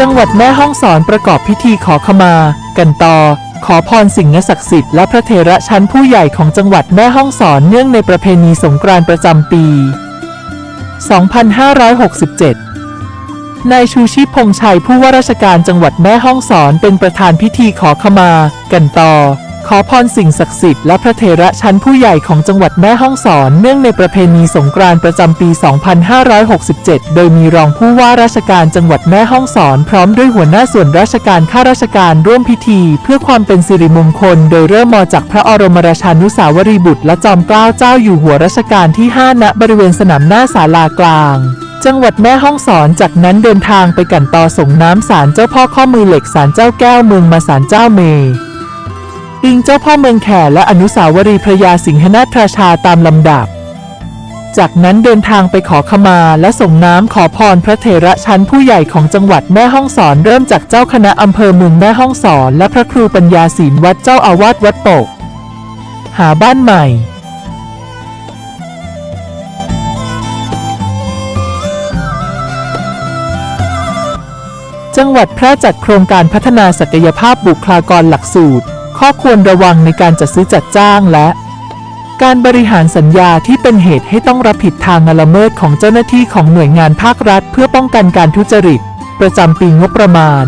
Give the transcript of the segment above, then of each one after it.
จังหวัดแม่ฮ่องสอนประกอบพิธีขอขมา กันต่อ ขอพรสิ่งศักดิ์สิทธิ์และพระเถระชั้นผู้ใหญ่ของจังหวัดแม่ฮ่องสอนเนื่องในประเพณีสงกรานต์ประจำปี 2567นายชูชีพพงษ์ชัยผู้ว่าราชการจังหวัดแม่ฮ่องสอนเป็นประธานพิธีขอขมา กันต่อ อพรสิ่งศักดิ์สิทธิ์และพระเถระชั้นผู้ใหญ่ของจังหวัดแม่ฮ่องสอน เนื่องในประเพณีสงกรานต์ประจำปี 2567 โดยมีรองผู้ว่าราชการจังหวัดแม่ฮ่องสอน พร้อมด้วยหัวหน้าส่วนราชการข้าราชการร่วมพิธี เพื่อความเป็นสิริมงคล โดยเริ่มมาจากพระอรมราชานุสาวรีบุตร และจอมเกล้าเจ้าอยู่หัวรัชกาลที่ 5 ณบริเวณสนามหน้าศาลากลางจังหวัดแม่ฮ่องสอน จากนั้นเดินทางไปกันต่อส่งน้ำศาลเจ้าพ่อข้อมือเหล็กศาลเจ้าแก้วเมืองมาศาลเจ้าเม อิงเจ้าพ่อเมืองแขและอนุสาวรีย์พระยาสิงหนาถราชาตามลำดับ จากนั้นเดินทางไปขอขมาและส่งน้ำขอพรพระเถระชั้นผู้ใหญ่ของจังหวัดแม่ฮ่องสอนเริ่มจากเจ้าคณะอำเภอเมืองแม่ฮ่องสอน และพระครูปัญญาศีลวัดเจ้าอาวาสวัดโปก หาบ้านใหม่จังหวัดแพร่จัดโครงการพัฒนาศักยภาพบุคลากรหลักสูตร ข้อควรระวังในการจัดซื้อจัดจ้างและ การบริหารสัญญาที่เป็นเหตุให้ต้องรับผิดทางละเมิดของเจ้าหน้าที่ของหน่วยงานภาครัฐ เพื่อป้องกันการทุจริต ประจำปีงบประมาณ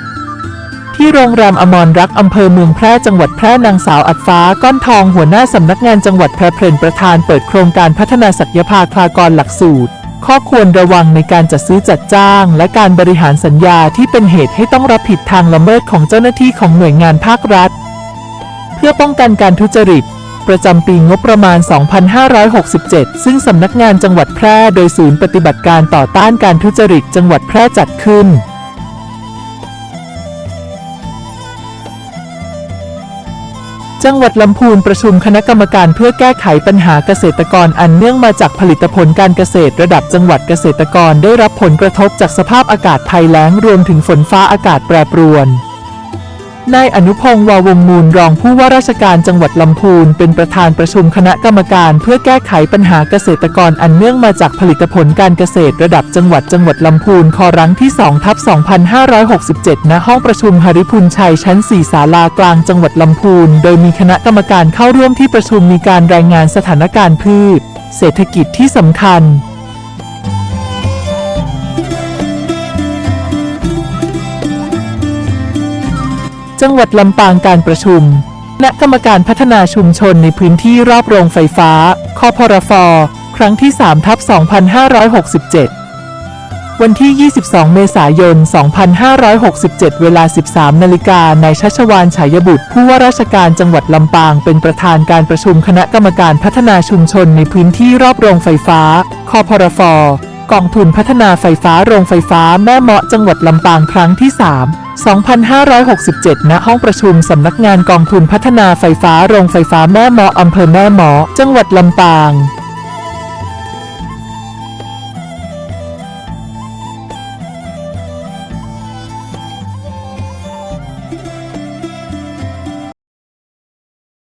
2567ที่โรงแรมอมรรักษ์อำเภอเมืองแพร่จังหวัดแพร่นางสาวอัดฟ้าก้อนทองหัวหน้าสำนักงานจังหวัดแพร่เพลินประธานเปิดโครงการพัฒนาศักยภาพคลากรหลักสูตร ข้อควรระวังในการจัดซื้อจัดจ้าง และการบริหารสัญญาที่เป็นเหตุให้ต้องรับผิดทางละเมิดของเจ้าหน้าที่ของหน่วยงานภาครัฐ เพื่อป้องกันการทุจริต ประจำปีงบประมาณ 2567 ซึ่งสำนักงานจังหวัดแพร่โดยศูนย์ปฏิบัติการต่อต้านการทุจริตจังหวัดแพร่จัดขึ้น จังหวัดลำพูนประชุมคณะกรรมการเพื่อแก้ไขปัญหาเกษตรกรอันเนื่องมาจากผลิตผลการเกษตรระดับจังหวัดเกษตรกรได้รับผลกระทบจากสภาพอากาศภัยแล้งรวมถึงฝนฟ้าอากาศแปรปรวน นายอนุพงศ์วาวงมูลรองผู้ว่าราชการจังหวัดลำพูน เป็นประธานประชุมคณะกรรมการ เพื่อแก้ไขปัญหาเกษตรกรอันเนื่องมาจากผลิตผลการเกษตรระดับจังหวัดจังหวัดลำพูนคอรั้งที่2ทับ2567 ณ ห้องประชุมหริพุนชัยชั้น 4 ศาลากลางจังหวัดลำพูน โดยมีคณะกรรมการเข้าร่วมที่ประชุมมีการรายงานสถานการณ์พืช เศรษฐกิจที่สำคัญ จังหวัดลำปางการประชุมคณะกรรมการพัฒนาชุมชนในพื้นที่รอบโรงไฟฟ้าคอพรฟครั้งที่3ทับ2567 วันที่ 22 เมษายน 2567 เวลา 13 นาฬิกานายชัชวานฉายบุตร ผู้ว่าราชการจังหวัดลำปาง เป็นประธานการประชุมคณะกรรมการพัฒนาชุมชนในพื้นที่รอบโรงไฟฟ้าคอพรฟ กองทุนพัฒนาไฟฟ้าโรงไฟฟ้าแม่เมาะจังหวัดลำปางครั้งที่ 3 2567 ณ ห้องประชุมสำนักงานกองทุนพัฒนาไฟฟ้าโรงไฟฟ้าแม่เมาะอำเภอแม่เมาะจังหวัดลำปาง